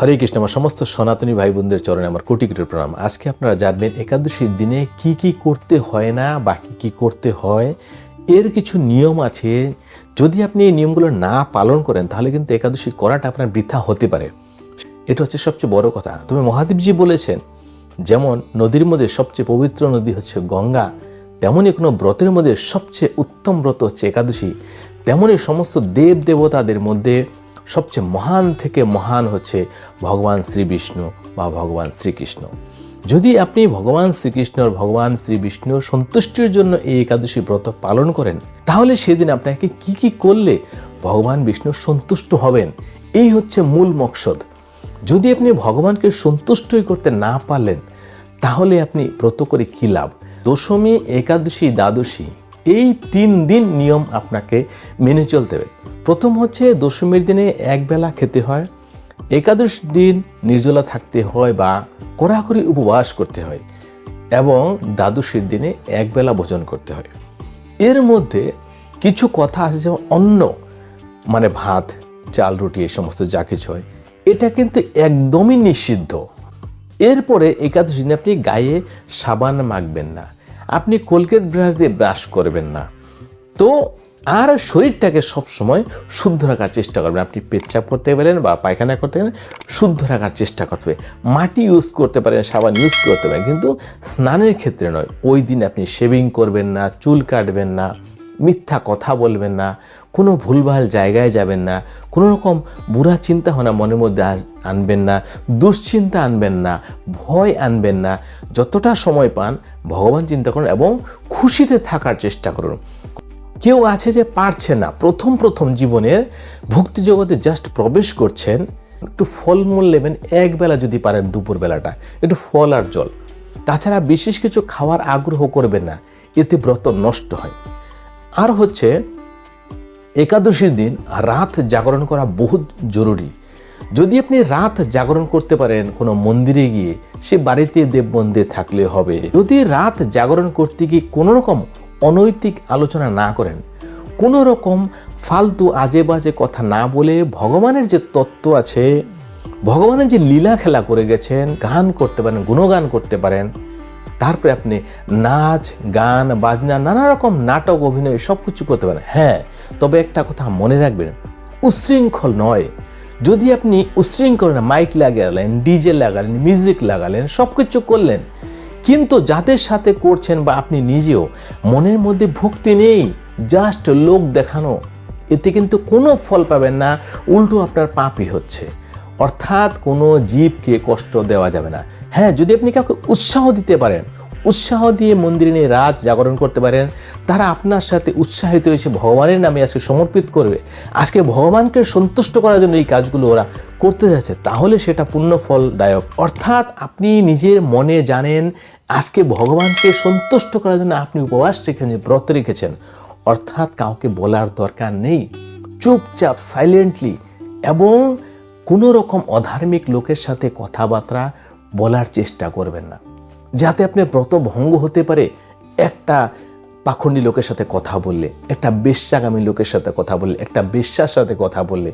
হরে কৃষ্ণ, আমার সমস্ত সনাতনী ভাই বোনদের চরণে আমার কোটি কোটি প্রণাম। আজকে আপনারা জানবেন একাদশীর দিনে কি কি করতে হয় না, বা কি কি করতে হয়, এর কিছু নিয়ম আছে। যদি আপনি এই নিয়মগুলো না পালন করেন, তাহলে কিন্তু একাদশী করাটা আপনার বৃথা হতে পারে। এটা হচ্ছে সবচেয়ে বড় কথা। তবে মহাদেবজি বলেছেন, যেমন নদীর মধ্যে সবচেয়ে পবিত্র নদী হচ্ছে গঙ্গা তেমনই কোনো ব্রতের মধ্যে সবচেয়ে উত্তম ব্রত হচ্ছে একাদশী তেমনই সমস্ত দেব দেবতাদের মধ্যে সবচেয়ে মহান থেকে মহান হচ্ছে ভগবান শ্রী বিষ্ণু বা ভগবান শ্রীকৃষ্ণ যদি আপনি ভগবান শ্রীকৃষ্ণর ভগবান শ্রী বিষ্ণুর সন্তুষ্টির জন্য এই একাদশী ব্রত পালন করেন, তাহলে সেদিন আপনাকে কি কি করলে ভগবান বিষ্ণু সন্তুষ্ট হবেন? এই হচ্ছে মূল মকসদ। যদি আপনি ভগবানকে সন্তুষ্টই করতে না পারলেন, তাহলে আপনি ব্রত করে কী লাভ? দশমী, একাদশী, দ্বাদশী, এই তিন দিন নিয়ম আপনাকে মেনে চলতে হবে। প্রথম হচ্ছে দশমীর দিনে একবেলা খেতে হয়, একাদশ দিন নির্জলা থাকতে হয় বা কড়াকড়ি উপবাস করতে হয় এবং দ্বাদশীর দিনে একবেলা ভোজন করতে হয়। এর মধ্যে কিছু কথা আছে যেমন অন্ন মানে ভাত, চাল, রুটি, এই সমস্ত যা কিছু হয়, এটা কিন্তু একদমই নিষিদ্ধ। এরপরে একাদশ দিনে আপনি গায়ে সাবান মাখবেন না, আপনি কোলগেট ব্রাশ দিয়ে ব্রাশ করবেন না। তো আর শরীরটাকে সবসময় শুদ্ধ রাখার চেষ্টা করবেন। আপনি পেচ্ছাপ করতে পারেন বা পায়খানা করতে পারেন, শুদ্ধ রাখার চেষ্টা করতে মাটি ইউজ করতে পারেন, সাবান ইউজ করতে পারেন, কিন্তু স্নানের ক্ষেত্রে নয়। ওই দিন আপনি শেভিং করবেন না, চুল কাটবেন না, মিথ্যা কথা বলবেন না, কোনো ভুলভাল জায়গায় যাবেন না, কোনো রকম বুড়া চিন্তা ভাবনা মনের মধ্যে আনবেন না, দুশ্চিন্তা আনবেন না, ভয় আনবেন না। যতটা সময় পান, ভগবান চিন্তা করুন এবং খুশিতে থাকার চেষ্টা করুন। কেউ আছে যে পারছে না। প্রথম প্রথম জীবনের ভক্তি জগতে জাস্ট প্রবেশ করছেন, একটু ফলমূল নেবেন একবেলা যদি পারেন দুপুর বেলাটা, একটু ফল আর জল। তাছাড়া বিশেষ কিছু খাওয়ার আগ্রহ করবেন না, এতে ব্রত নষ্ট হয়। আর হচ্ছে, একাদশীর দিন রাত জাগরণ করা বহুত জরুরি। যদি আপনি রাত জাগরণ করতে পারেন কোনো মন্দিরে গিয়ে, সে বাড়িতে দেব মন্দির থাকলে হবে। যদি রাত জাগরণ করতে গিয়ে কোনো রকম অনৈতিক আলোচনা না করেন। কোনো রকম ফালতু আজে বাজে কথা না বলে ভগবানের যে তত্ত্ব আছে, ভগবানের যে লীলা খেলা করে গেছেন, গান করতে পারেন, গুণগান করতে পারেন, তারপরে আপনি নাচ, গান, বাজনা, নানা রকম নাটক, অভিনয় সব কিছু করতে পারেন। হ্যাঁ তবে একটা কথা মনে রাখবেন, উশৃঙ্খল নয়। যদি আপনি উশৃঙ্খল না, মাইক লাগালেন, ডিজে লাগালেন, মিউজিক লাগালেন সব কিছু করলেন কিন্তু যাদের সাথে করছেন বা আপনি নিজেও, মনের মধ্যে ভক্তি নেই জাস্ট লোক দেখানো, এতে কিন্তু কোনো ফল পাবেন না, উল্টো আপনার পাপই হচ্ছে। অর্থাৎ কোনো জীবকে কষ্ট দেওয়া যাবে না। হ্যাঁ যদি আপনি কাউকে উৎসাহ দিতে পারেন উৎসাহ দিয়ে মন্দিরে নিয়ে রাত জাগরণ করতে পারেন। তারা আপনার সাথে উৎসাহিত হয়েছে, ভগবানের নামে আজকে সমর্পিত করবে। আজকে ভগবানকে সন্তুষ্ট করার জন্য এই কাজগুলো ওরা করতে যাচ্ছে। তাহলে সেটা পূর্ণ ফলদায়ক অর্থাৎ আপনি নিজের মনে জানেন, আজকে ভগবানকে সন্তুষ্ট করার জন্য আপনি উপবাস রেখেছেন, ব্রত রেখেছেন। অর্থাৎ কাউকে বলার দরকার নেই। চুপচাপ সাইলেন্টলি এবং কোনো রকম অধার্মিক লোকের সাথে কথাবার্তা বলার চেষ্টা করবেন না। যাতে আপনার ব্রত ভঙ্গ হতে পারে, একটা পাখণ্ডী লোকের সাথে কথা বললে, একটা বেশ্যাগামী লোকের সাথে কথা বললে, একটা বেশ্যার সাথে কথা বললে,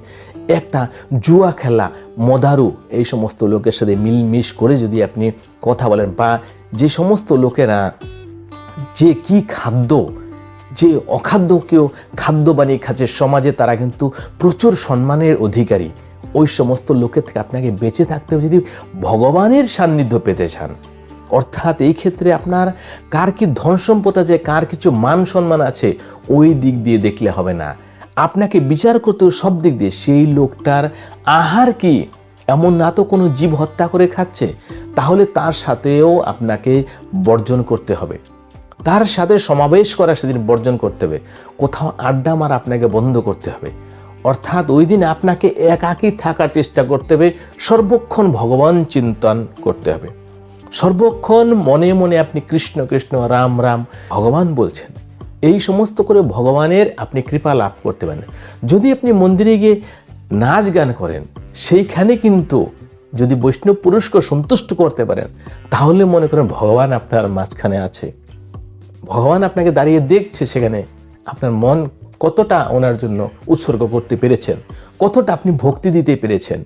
একটা জুয়া খেলা, মদারু, এই সমস্ত লোকের সাথে মিলমিশ করে যদি আপনি কথা বলেন বা যে সমস্ত লোকেরা যে কি খাদ্য, যে অখাদ্যকেও খাদ্য বানিয়ে খাচ্ছে সমাজে, তারা কিন্তু প্রচুর সম্মানের অধিকারী। ওই সমস্ত লোকের থেকে আপনাকে বেঁচে থাকতে যদি ভগবানের সান্নিধ্য পেতে চান। অর্থাৎ এই ক্ষেত্রে আপনার কার কি ধন সম্পদ আছে, কার কিছু মান সম্মান আছে, ওই দিক দিয়ে দেখলে হবে না। আপনাকে বিচার করতে সব দিক দিয়ে, সেই লোকটার আহার কি? এমন না তো কোনো জীব হত্যা করে খাচ্ছে? তাহলে তার সাথেও আপনাকে বর্জন করতে হবে। তার সাথে সমাবেশ করা সেদিন বর্জন করতে হবে। কোথাও আড্ডা মারা আপনাকে বন্ধ করতে হবে। অর্থাৎ ওই দিন আপনাকে একাকী থাকার চেষ্টা করতে হবে, সর্বক্ষণ ভগবান চিন্তন করতে হবে। সর্বক্ষণ মনে মনে আপনি কৃষ্ণ কৃষ্ণ, রাম রাম, ভগবান বলছেন। এই সমস্ত করে ভগবানের আপনি কৃপা লাভ করতে পারেন। যদি আপনি মন্দিরে গিয়ে নাচ গান করেন, সেইখানে কিন্তু যদি বৈষ্ণব পুরুষকে সন্তুষ্ট করতে পারেন, তাহলে মনে করেন ভগবান আপনার মাঝখানে আছে। ভগবান আপনাকে দাঁড়িয়ে দেখছে সেখানে। আপনার মন কতটা ওনার জন্য উৎসর্গ করতে পেরেছেন, কতটা আপনি ভক্তি দিতে পেরেছেন।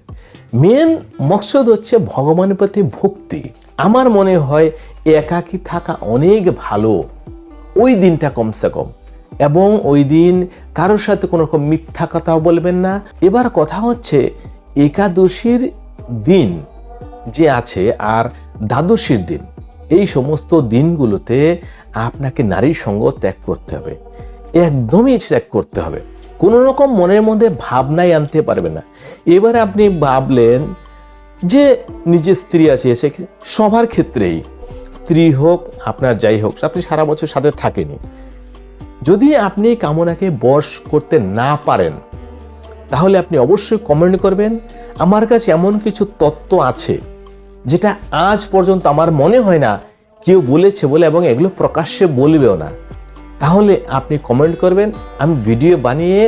মেন মকসদ হচ্ছে ভগবানের প্রতি ভক্তি। আমার মনে হয় একাকী থাকা অনেক ভালো। ওই দিনটা কমসে কম। এবং ওই দিন কারোর সাথে কোনো রকম মিথ্যা কথাও বলবেন না। এবার কথা হচ্ছে একাদশীর দিন যে আছে আর দ্বাদশীর দিন। এই সমস্ত দিনগুলোতে আপনাকে নারীর সঙ্গ ত্যাগ করতে হবে। একদমই ত্যাগ করতে হবে। কোনো রকম মনের মধ্যে ভাবনাই আনতে পারবে না। এবার আপনি ভাবলেন যে নিজের স্ত্রী আছে, সে সবার ক্ষেত্রেই। স্ত্রী হোক, আপনার যাই হোক, আপনি সারা বছর সাথে থাকেনি যদি আপনি কামনাকে বশ করতে না পারেন, তাহলে আপনি অবশ্যই কমেন্ট করবেন, আমার কাছে এমন কিছু তত্ত্ব আছে, যেটা আজ পর্যন্ত আমার মনে হয় না, কেউ বলেছে বলে এবং এগুলো প্রকাশ্যে বলবেও না। তাহলে আপনি কমেন্ট করবেন, আমি ভিডিও বানিয়ে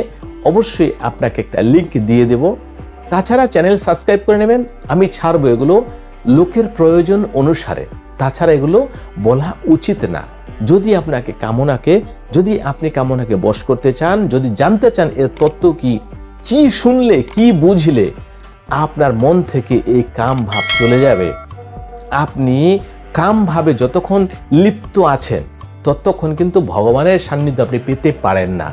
অবশ্যই আপনাকে একটা লিঙ্ক দিয়ে দেব। তাছাড়া চ্যানেল সাবস্ক্রাইব করে নেবেন, আমি ছাড়বো এগুলো লোকের প্রয়োজন অনুসারে। তাছাড়া এগুলো বলা উচিত না। যদি আপনাকে কামনাকে, যদি আপনি কামনাকে বশ করতে চান, যদি জানতে চান এর তত্ত্ব কি কি শুনলে, কি বুঝলে, আপনার মন থেকে এই কাম ভাব চলে যাবে। আপনি কাম ভাবে যতক্ষণ লিপ্ত আছেন ততক্ষণ কিন্তু ভগবানের সান্নিধ্য আপনি পেতে পারেন না।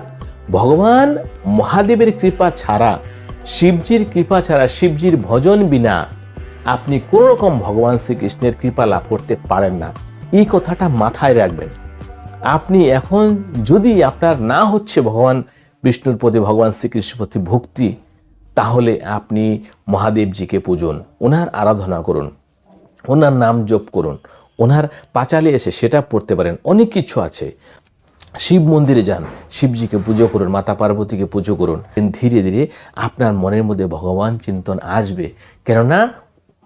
ভগবান মহাদেবের কৃপা ছাড়া, শিবজির কৃপা ছাড়া, শিবজির ভজন বিনা আপনি কোনো রকম ভগবান শ্রীকৃষ্ণের কৃপা লাভ করতে পারেন না। এই কথাটা মাথায় রাখবেন। আপনি এখন যদি আপনার না হচ্ছে ভগবান বিষ্ণুর প্রতি, ভগবান শ্রীকৃষ্ণের প্রতি ভক্তি, তাহলে আপনি মহাদেবজিকে পূজন, ওনার আরাধনা করুন, ওনার নাম জপ করুন ওনার পাঁচালে এসে সেটা পড়তে পারেন। অনেক কিছু আছে। শিব মন্দিরে যান, শিবজিকে পুজো করুন, মাতা পার্বতীকে পুজো করুন। ধীরে ধীরে আপনার মনের মধ্যে ভগবান চিন্তন আসবে। কেননা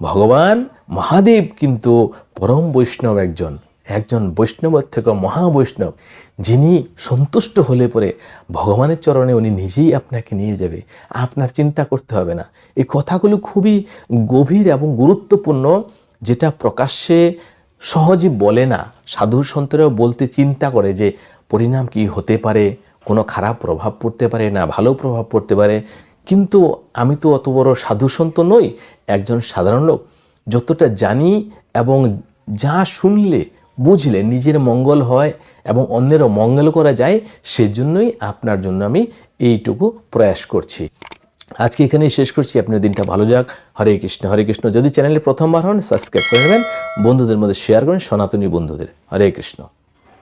ভগবান মহাদেব কিন্তু পরম বৈষ্ণব একজন একজন বৈষ্ণবের থেকে মহাবৈষ্ণব। যিনি সন্তুষ্ট হলে পরে ভগবানের চরণে উনি নিজেই আপনাকে নিয়ে যাবে। আপনার চিন্তা করতে হবে না। এই কথাগুলো খুবই গভীর এবং গুরুত্বপূর্ণ, যেটা প্রকাশ্যে সহজে বলে না। সাধু সন্তরাও বলতে চিন্তা করে যে, পরিণাম কি হতে পারে? কোনো খারাপ প্রভাব পড়তে পারে না? ভালো প্রভাব পড়তে পারে? কিন্তু আমি তো অত বড় সাধু সন্ত নই, একজন সাধারণ লোক। যতটা জানি এবং যা শুনলে বুঝলে নিজের মঙ্গল হয় এবং অন্যেরও মঙ্গল করা যায়, সেজন্যই আপনার জন্য আমি এইটুকু প্রয়াস করছি। আজকে এখানেই শেষ করছি। আপনার দিনটা ভালো যাক। হরে কৃষ্ণ হরে কৃষ্ণ। যদি চ্যানেলে প্রথমবার হন, সাবস্ক্রাইব করে নেবেন। বন্ধুদের মধ্যে শেয়ার করেন। সনাতনী বন্ধুদের। হরে কৃষ্ণ।